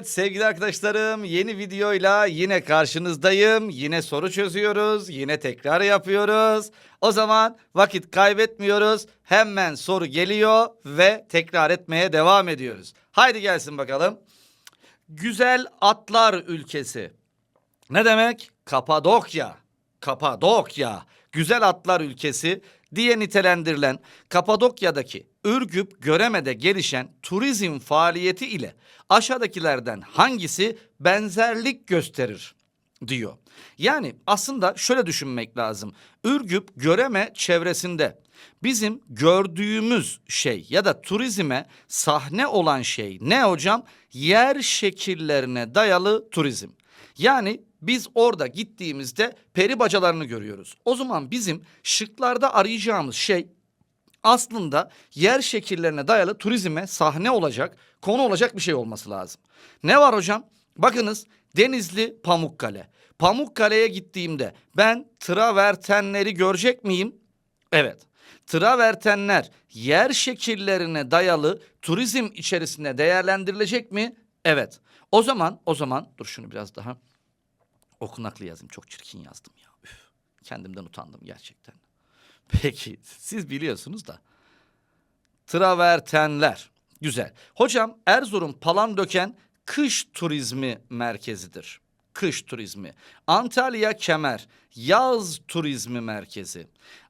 Evet sevgili arkadaşlarım yeni videoyla yine karşınızdayım. Yine soru çözüyoruz. Yine tekrar yapıyoruz. O zaman vakit kaybetmiyoruz. Hemen soru geliyor ve tekrar etmeye devam ediyoruz. Haydi gelsin bakalım. Güzel atlar ülkesi. Ne demek? Kapadokya. Kapadokya. Güzel atlar ülkesi diye nitelendirilen Kapadokya'daki Ürgüp Göreme'de gelişen turizm faaliyeti ile aşağıdakilerden hangisi benzerlik gösterir diyor. Yani aslında şöyle düşünmek lazım. Ürgüp Göreme çevresinde bizim gördüğümüz şey ya da turizme sahne olan şey ne hocam? Yer şekillerine dayalı turizm. Yani biz orada gittiğimizde peri bacalarını görüyoruz. O zaman bizim şıklarda arayacağımız şey aslında yer şekillerine dayalı turizme sahne olacak, konu olacak bir şey olması lazım. Ne var hocam? Bakınız Denizli Pamukkale. Pamukkale'ye gittiğimde ben travertenleri görecek miyim? Evet. Travertenler yer şekillerine dayalı turizm içerisinde değerlendirilecek mi? Evet. O zaman o zaman dur şunu biraz daha okunaklı yazayım. Çok çirkin yazdım ya. Üf, kendimden utandım gerçekten. Peki siz biliyorsunuz da. Travertenler. Güzel. Hocam Erzurum Palandöken kış turizmi merkezidir. Kış turizmi. Antalya Kemer yaz turizmi merkezi.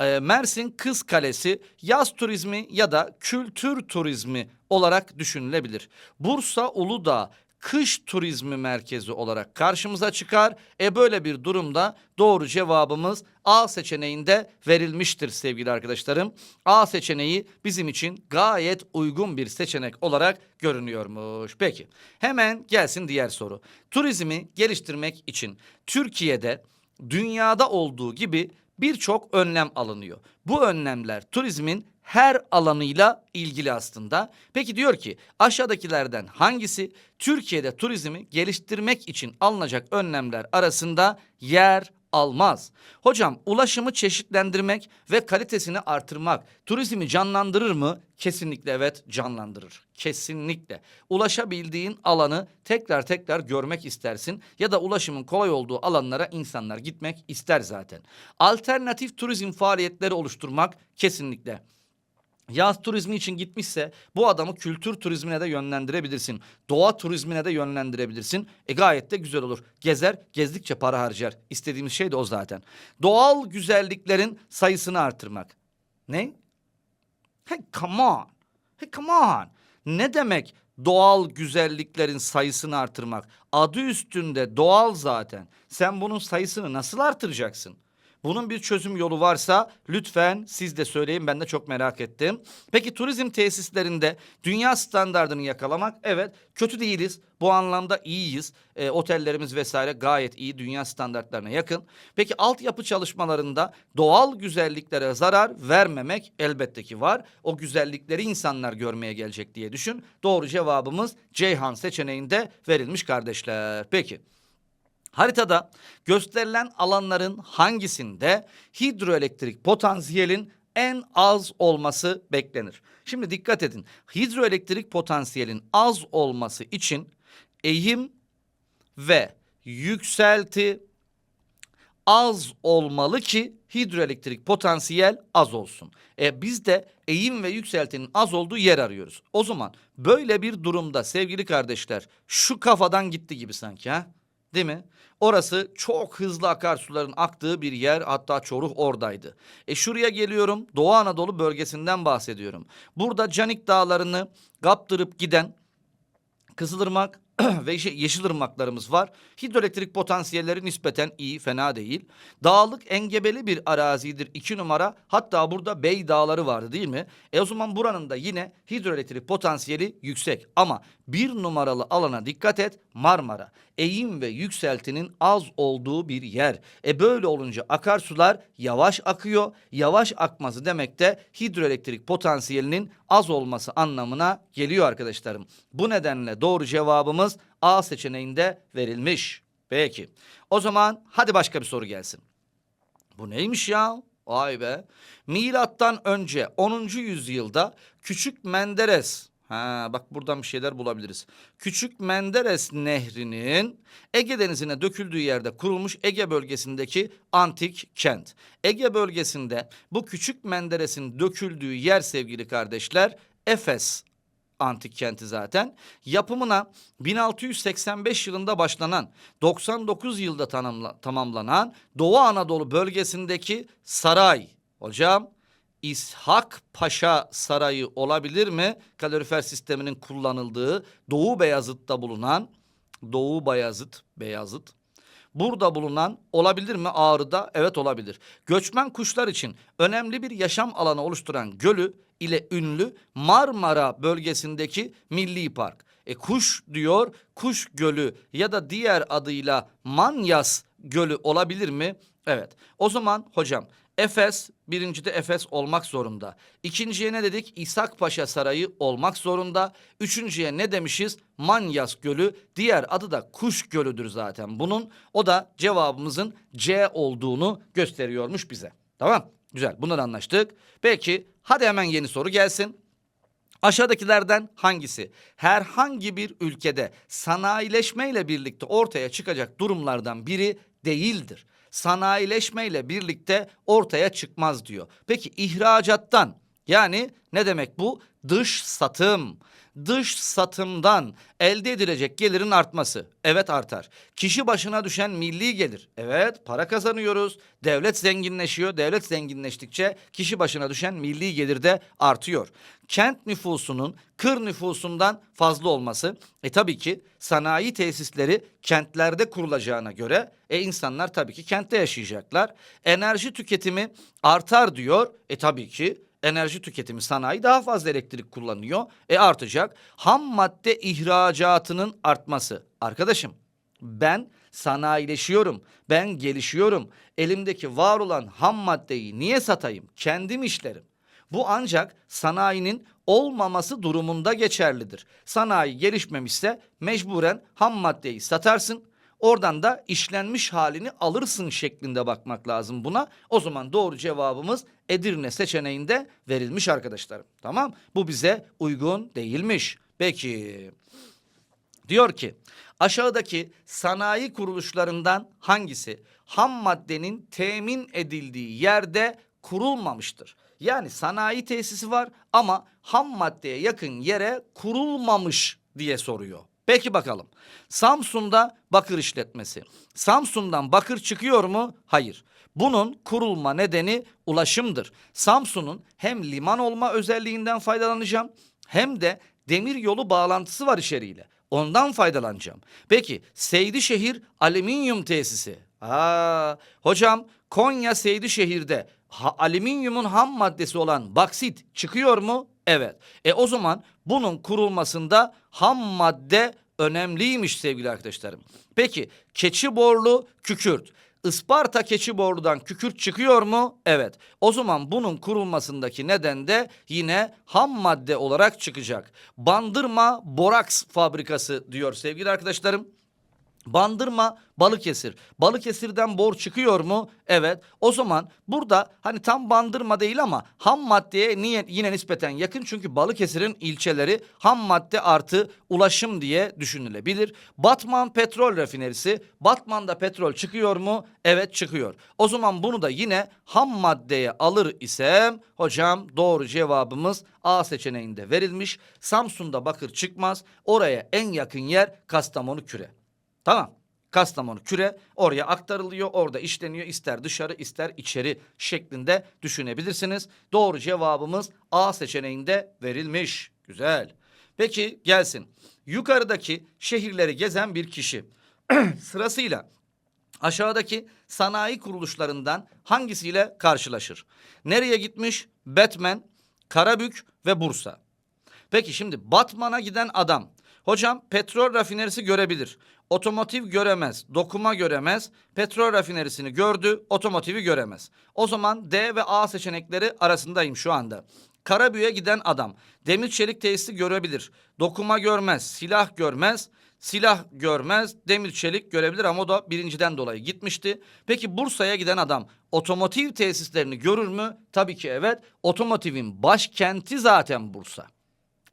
Ee, Mersin Kız Kalesi yaz turizmi ya da kültür turizmi olarak düşünülebilir. Bursa Uludağ kış turizmi merkezi olarak karşımıza çıkar. E böyle bir durumda doğru cevabımız A seçeneğinde verilmiştir sevgili arkadaşlarım. A seçeneği bizim için gayet uygun bir seçenek olarak görünüyormuş. Peki hemen gelsin diğer soru. Turizmi geliştirmek için Türkiye'de dünyada olduğu gibi birçok önlem alınıyor. Bu önlemler turizmin her alanıyla ilgili aslında. Peki diyor ki aşağıdakilerden hangisi Türkiye'de turizmi geliştirmek için alınacak önlemler arasında yer almaz. Hocam ulaşımı çeşitlendirmek ve kalitesini artırmak turizmi canlandırır mı? Kesinlikle evet canlandırır. Kesinlikle. Ulaşabildiğin alanı tekrar tekrar görmek istersin ya da ulaşımın kolay olduğu alanlara insanlar gitmek ister zaten. Alternatif turizm faaliyetleri oluşturmak kesinlikle. Yaz turizmi için gitmişse bu adamı kültür turizmine de yönlendirebilirsin. Doğa turizmine de yönlendirebilirsin. E gayet de güzel olur. Gezer, gezdikçe para harcar. İstediğimiz şey de o zaten. Doğal güzelliklerin sayısını artırmak. Ne? Hey come on. Hey come on. Ne demek doğal güzelliklerin sayısını artırmak? Adı üstünde doğal zaten. Sen bunun sayısını nasıl artıracaksın? Bunun bir çözüm yolu varsa lütfen siz de söyleyin ben de çok merak ettim. Peki turizm tesislerinde dünya standartını yakalamak evet kötü değiliz. Bu anlamda iyiyiz. E, otellerimiz vesaire gayet iyi dünya standartlarına yakın. Peki altyapı çalışmalarında doğal güzelliklere zarar vermemek elbette ki var. O güzellikleri insanlar görmeye gelecek diye düşün. Doğru cevabımız Ceyhan seçeneğinde verilmiş kardeşler. Peki. Haritada gösterilen alanların hangisinde hidroelektrik potansiyelin en az olması beklenir? Şimdi dikkat edin. Hidroelektrik potansiyelin az olması için eğim ve yükselti az olmalı ki hidroelektrik potansiyel az olsun. E biz de eğim ve yükseltinin az olduğu yer arıyoruz. O zaman böyle bir durumda sevgili kardeşler şu kafadan gitti gibi sanki ha? Değil mi? Orası çok hızlı akarsuların aktığı bir yer hatta Çoruh oradaydı. E şuraya geliyorum Doğu Anadolu bölgesinden bahsediyorum. Burada Canik Dağları'nı kaptırıp giden Kızılırmak ve Yeşil- Yeşilırmaklarımız var. Hidroelektrik potansiyelleri nispeten iyi, fena değil. Dağlık engebeli bir arazidir iki numara. Hatta burada Bey Dağları vardı değil mi? E o zaman buranın da yine hidroelektrik potansiyeli yüksek. Ama bir numaralı alana dikkat et Marmara. Eğim ve yükseltinin az olduğu bir yer. E böyle olunca akarsular yavaş akıyor. Yavaş akması demek de hidroelektrik potansiyelinin az olması anlamına geliyor arkadaşlarım. Bu nedenle doğru cevabımız A seçeneğinde verilmiş. Peki. O zaman hadi başka bir soru gelsin. Bu neymiş ya? Vay be. Milattan önce 10. yüzyılda Küçük Menderes Ha bak buradan bir şeyler bulabiliriz. Küçük Menderes Nehri'nin Ege Denizi'ne döküldüğü yerde kurulmuş Ege bölgesindeki antik kent. Ege bölgesinde bu Küçük Menderes'in döküldüğü yer sevgili kardeşler Efes antik kenti zaten. Yapımına 1685 yılında başlanan 99 yılda tanımla- tamamlanan Doğu Anadolu bölgesindeki saray. Hocam İshak Paşa Sarayı olabilir mi? Kalorifer sisteminin kullanıldığı Doğu Beyazıt'ta bulunan Doğu Bayazıt, Beyazıt. Burada bulunan olabilir mi Ağrı'da? Evet olabilir. Göçmen kuşlar için önemli bir yaşam alanı oluşturan gölü ile ünlü Marmara bölgesindeki Milli Park. E kuş diyor, kuş gölü ya da diğer adıyla Manyas gölü olabilir mi? Evet. O zaman hocam Efes birincide Efes olmak zorunda. İkinciye ne dedik? İshak Paşa Sarayı olmak zorunda. Üçüncüye ne demişiz? Manyas Gölü. Diğer adı da Kuş Gölü'dür zaten bunun. O da cevabımızın C olduğunu gösteriyormuş bize. Tamam? Güzel. Bunları anlaştık. Peki hadi hemen yeni soru gelsin. Aşağıdakilerden hangisi herhangi bir ülkede sanayileşmeyle birlikte ortaya çıkacak durumlardan biri değildir? Sanayileşmeyle birlikte ortaya çıkmaz diyor. Peki ihracattan yani ne demek bu? Dış satım. Dış satımdan elde edilecek gelirin artması. Evet artar. Kişi başına düşen milli gelir. Evet para kazanıyoruz. Devlet zenginleşiyor. Devlet zenginleştikçe kişi başına düşen milli gelir de artıyor. Kent nüfusunun kır nüfusundan fazla olması. E tabii ki sanayi tesisleri kentlerde kurulacağına göre e insanlar tabii ki kentte yaşayacaklar. Enerji tüketimi artar diyor. E tabii ki enerji tüketimi sanayi daha fazla elektrik kullanıyor. E artacak. Ham madde ihracatının artması. Arkadaşım ben sanayileşiyorum. Ben gelişiyorum. Elimdeki var olan ham maddeyi niye satayım? Kendim işlerim. Bu ancak sanayinin olmaması durumunda geçerlidir. Sanayi gelişmemişse mecburen ham maddeyi satarsın. Oradan da işlenmiş halini alırsın şeklinde bakmak lazım buna. O zaman doğru cevabımız Edirne seçeneğinde verilmiş arkadaşlarım. Tamam? Bu bize uygun değilmiş. Peki. Diyor ki aşağıdaki sanayi kuruluşlarından hangisi ham maddenin temin edildiği yerde kurulmamıştır? Yani sanayi tesisi var ama ham maddeye yakın yere kurulmamış diye soruyor. Peki bakalım. Samsun'da bakır işletmesi. Samsun'dan bakır çıkıyor mu? Hayır. Bunun kurulma nedeni ulaşımdır. Samsun'un hem liman olma özelliğinden faydalanacağım hem de demir yolu bağlantısı var içeriğiyle. Ondan faydalanacağım. Peki Seydişehir alüminyum tesisi. Aa, hocam Konya Seydişehir'de ha, alüminyumun ham maddesi olan baksit çıkıyor mu? Evet. E o zaman bunun kurulmasında ham madde önemliymiş sevgili arkadaşlarım. Peki keçiborlu kükürt. Isparta keçiborludan kükürt çıkıyor mu? Evet. O zaman bunun kurulmasındaki neden de yine ham madde olarak çıkacak. Bandırma boraks fabrikası diyor sevgili arkadaşlarım. Bandırma Balıkesir. Balıkesir'den bor çıkıyor mu? Evet. O zaman burada hani tam bandırma değil ama ham maddeye niye yine nispeten yakın çünkü Balıkesir'in ilçeleri ham madde artı ulaşım diye düşünülebilir. Batman Petrol Rafinerisi. Batman'da petrol çıkıyor mu? Evet çıkıyor. O zaman bunu da yine ham maddeye alır isem hocam doğru cevabımız A seçeneğinde verilmiş. Samsun'da bakır çıkmaz. Oraya en yakın yer Kastamonu Küre. Tamam. Kastamonu küre oraya aktarılıyor. Orada işleniyor. ister dışarı ister içeri şeklinde düşünebilirsiniz. Doğru cevabımız A seçeneğinde verilmiş. Güzel. Peki gelsin. Yukarıdaki şehirleri gezen bir kişi sırasıyla aşağıdaki sanayi kuruluşlarından hangisiyle karşılaşır? Nereye gitmiş? Batman, Karabük ve Bursa. Peki şimdi Batman'a giden adam hocam petrol rafinerisi görebilir. Otomotiv göremez, dokuma göremez. Petrol rafinerisini gördü, otomotivi göremez. O zaman D ve A seçenekleri arasındayım şu anda. Karabük'e giden adam demir çelik tesisi görebilir. Dokuma görmez, silah görmez. Silah görmez, demir çelik görebilir ama o da birinciden dolayı gitmişti. Peki Bursa'ya giden adam otomotiv tesislerini görür mü? Tabii ki evet. Otomotivin başkenti zaten Bursa.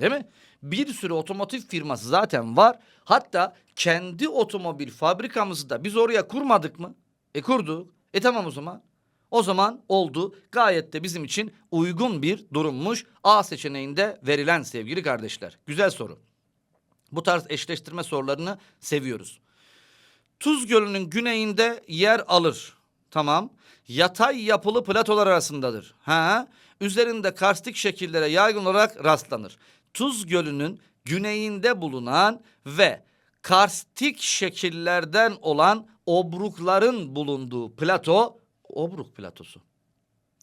Değil mi? Bir sürü otomotiv firması zaten var. Hatta kendi otomobil fabrikamızı da biz oraya kurmadık mı? E kurduk. E tamam o zaman. O zaman oldu. Gayet de bizim için uygun bir durummuş. A seçeneğinde verilen sevgili kardeşler. Güzel soru. Bu tarz eşleştirme sorularını seviyoruz. Tuz Gölü'nün güneyinde yer alır. Tamam. Yatay yapılı platolar arasındadır. Ha? Üzerinde karstik şekillere yaygın olarak rastlanır. Tuz Gölü'nün güneyinde bulunan ve karstik şekillerden olan obrukların bulunduğu plato obruk platosu.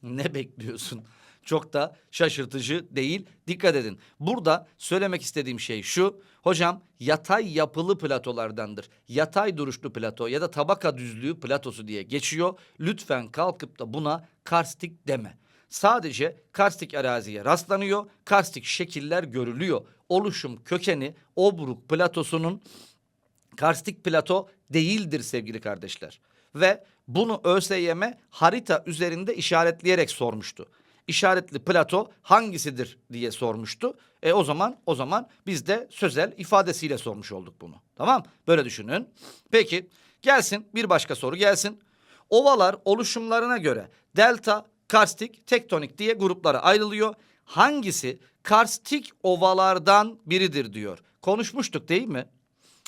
Ne bekliyorsun? Çok da şaşırtıcı değil. Dikkat edin. Burada söylemek istediğim şey şu. Hocam yatay yapılı platolardandır. Yatay duruşlu plato ya da tabaka düzlüğü platosu diye geçiyor. Lütfen kalkıp da buna karstik deme. Sadece karstik araziye rastlanıyor. Karstik şekiller görülüyor. Oluşum kökeni Obruk platosunun karstik plato değildir sevgili kardeşler. Ve bunu ÖSYM harita üzerinde işaretleyerek sormuştu. İşaretli plato hangisidir diye sormuştu. E o zaman o zaman biz de sözel ifadesiyle sormuş olduk bunu. Tamam? Böyle düşünün. Peki gelsin bir başka soru gelsin. Ovalar oluşumlarına göre delta, karstik, tektonik diye gruplara ayrılıyor. Hangisi karstik ovalardan biridir diyor. Konuşmuştuk değil mi?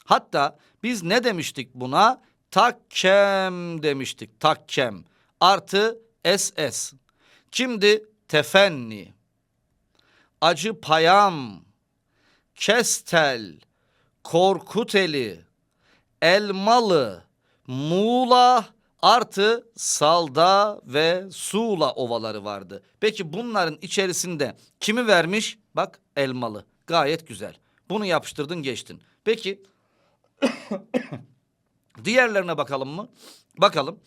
Hatta biz ne demiştik buna? Takkem demiştik. Takkem artı SS. Şimdi tefenni, acı payam, kestel, korkuteli, elmalı, muğla artı salda ve suğla ovaları vardı. Peki bunların içerisinde kimi vermiş? Bak elmalı. Gayet güzel. Bunu yapıştırdın geçtin. Peki diğerlerine bakalım mı? Bakalım.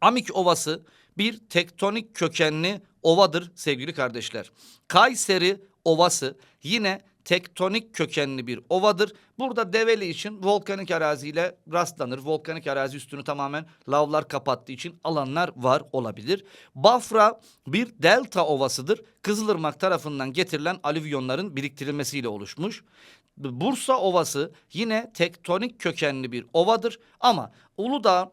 Amik Ovası bir tektonik kökenli ovadır sevgili kardeşler. Kayseri Ovası yine tektonik kökenli bir ovadır. Burada Develi için volkanik araziyle rastlanır. Volkanik arazi üstünü tamamen lavlar kapattığı için alanlar var olabilir. Bafra bir delta ovasıdır. Kızılırmak tarafından getirilen alüvyonların biriktirilmesiyle oluşmuş. Bursa Ovası yine tektonik kökenli bir ovadır ama Uludağ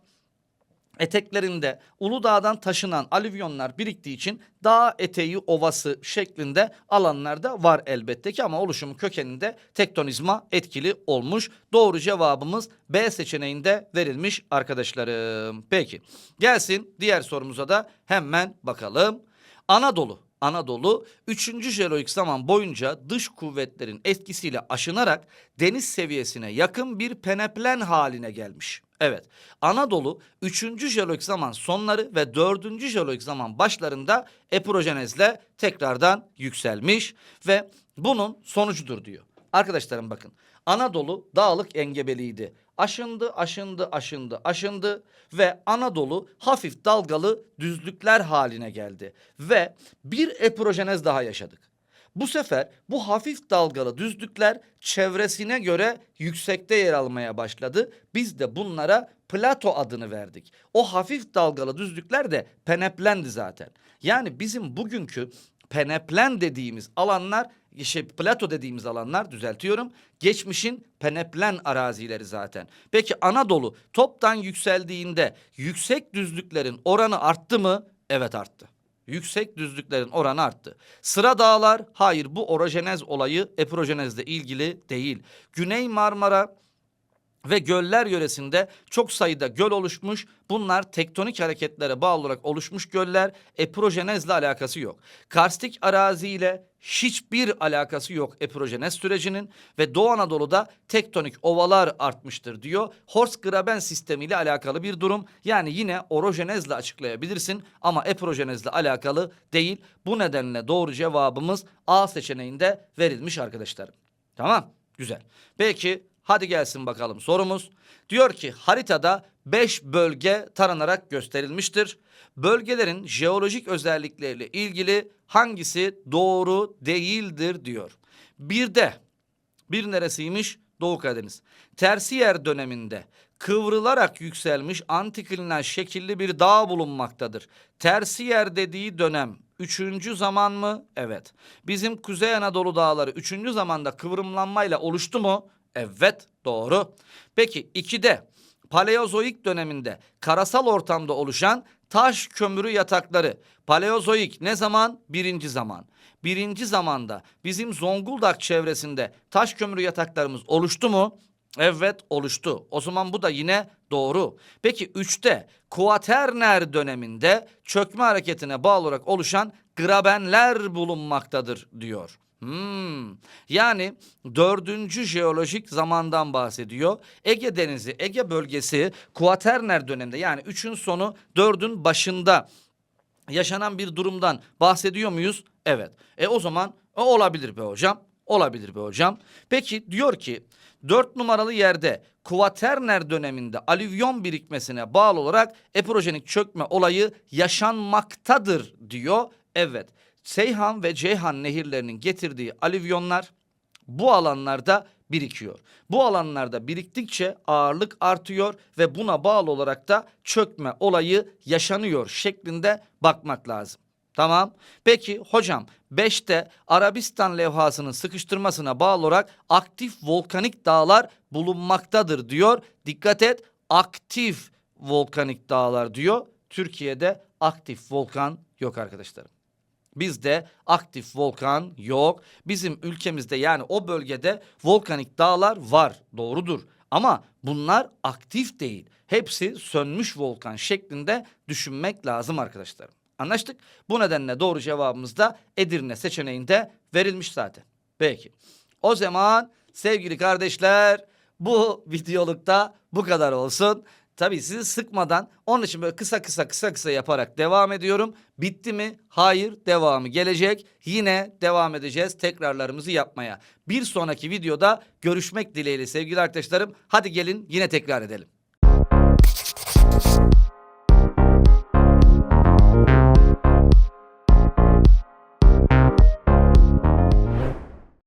eteklerinde Uludağ'dan taşınan alüvyonlar biriktiği için dağ eteği ovası şeklinde alanlarda var elbette ki ama oluşum kökeninde tektonizma etkili olmuş. Doğru cevabımız B seçeneğinde verilmiş arkadaşlarım. Peki gelsin diğer sorumuza da hemen bakalım. Anadolu Anadolu 3. jeoloik zaman boyunca dış kuvvetlerin etkisiyle aşınarak deniz seviyesine yakın bir peneplen haline gelmiş. Evet Anadolu 3. jeoloik zaman sonları ve 4. jeoloik zaman başlarında epirojenezle tekrardan yükselmiş ve bunun sonucudur diyor. Arkadaşlarım bakın Anadolu dağlık engebeliydi. Aşındı, aşındı, aşındı, aşındı ve Anadolu hafif dalgalı düzlükler haline geldi. Ve bir epirojenez daha yaşadık. Bu sefer bu hafif dalgalı düzlükler çevresine göre yüksekte yer almaya başladı. Biz de bunlara plato adını verdik. O hafif dalgalı düzlükler de peneplendi zaten. Yani bizim bugünkü peneplen dediğimiz alanlar şey plato dediğimiz alanlar düzeltiyorum. Geçmişin peneplen arazileri zaten. Peki Anadolu toptan yükseldiğinde yüksek düzlüklerin oranı arttı mı? Evet arttı. Yüksek düzlüklerin oranı arttı. Sıra dağlar hayır bu orojenez olayı epirojenezle ilgili değil. Güney Marmara ve göller yöresinde çok sayıda göl oluşmuş. Bunlar tektonik hareketlere bağlı olarak oluşmuş göller. Epirojenezle alakası yok. Karstik araziyle hiçbir alakası yok epirojenez sürecinin ve Doğu Anadolu'da tektonik ovalar artmıştır diyor. Horst-Graben sistemiyle alakalı bir durum. Yani yine orojenezle açıklayabilirsin ama epirojenezle alakalı değil. Bu nedenle doğru cevabımız A seçeneğinde verilmiş arkadaşlarım. Tamam güzel. Peki Hadi gelsin bakalım sorumuz. Diyor ki haritada 5 bölge taranarak gösterilmiştir. Bölgelerin jeolojik özellikleriyle ilgili hangisi doğru değildir diyor. Bir de bir neresiymiş? Doğu Karadeniz. Tersiyer döneminde kıvrılarak yükselmiş antiklinal şekilli bir dağ bulunmaktadır. Tersi yer dediği dönem üçüncü zaman mı? Evet. Bizim Kuzey Anadolu dağları üçüncü zamanda kıvrımlanmayla oluştu mu? Evet doğru. Peki 2'de Paleozoik döneminde karasal ortamda oluşan taş kömürü yatakları. Paleozoik ne zaman? Birinci zaman. Birinci zamanda bizim Zonguldak çevresinde taş kömürü yataklarımız oluştu mu? Evet oluştu. O zaman bu da yine doğru. Peki üçte Kuaterner döneminde çökme hareketine bağlı olarak oluşan grabenler bulunmaktadır diyor. Hmm. Yani dördüncü jeolojik zamandan bahsediyor. Ege Denizi, Ege bölgesi Kuaterner döneminde yani üçün sonu dördün başında yaşanan bir durumdan bahsediyor muyuz? Evet. E o zaman e, olabilir be hocam. Olabilir be hocam. Peki diyor ki dört numaralı yerde Kuaterner döneminde alüvyon birikmesine bağlı olarak epirojenik çökme olayı yaşanmaktadır diyor. Evet. Seyhan ve Ceyhan nehirlerinin getirdiği alüvyonlar bu alanlarda birikiyor. Bu alanlarda biriktikçe ağırlık artıyor ve buna bağlı olarak da çökme olayı yaşanıyor şeklinde bakmak lazım. Tamam. Peki hocam 5'te Arabistan levhasının sıkıştırmasına bağlı olarak aktif volkanik dağlar bulunmaktadır diyor. Dikkat et aktif volkanik dağlar diyor. Türkiye'de aktif volkan yok arkadaşlarım. Bizde aktif volkan yok. Bizim ülkemizde yani o bölgede volkanik dağlar var. Doğrudur. Ama bunlar aktif değil. Hepsi sönmüş volkan şeklinde düşünmek lazım arkadaşlarım. Anlaştık? Bu nedenle doğru cevabımız da Edirne seçeneğinde verilmiş zaten. Peki. O zaman sevgili kardeşler bu videolukta bu kadar olsun. Tabii sizi sıkmadan onun için böyle kısa kısa kısa kısa yaparak devam ediyorum. Bitti mi? Hayır devamı gelecek. Yine devam edeceğiz tekrarlarımızı yapmaya. Bir sonraki videoda görüşmek dileğiyle sevgili arkadaşlarım. Hadi gelin yine tekrar edelim.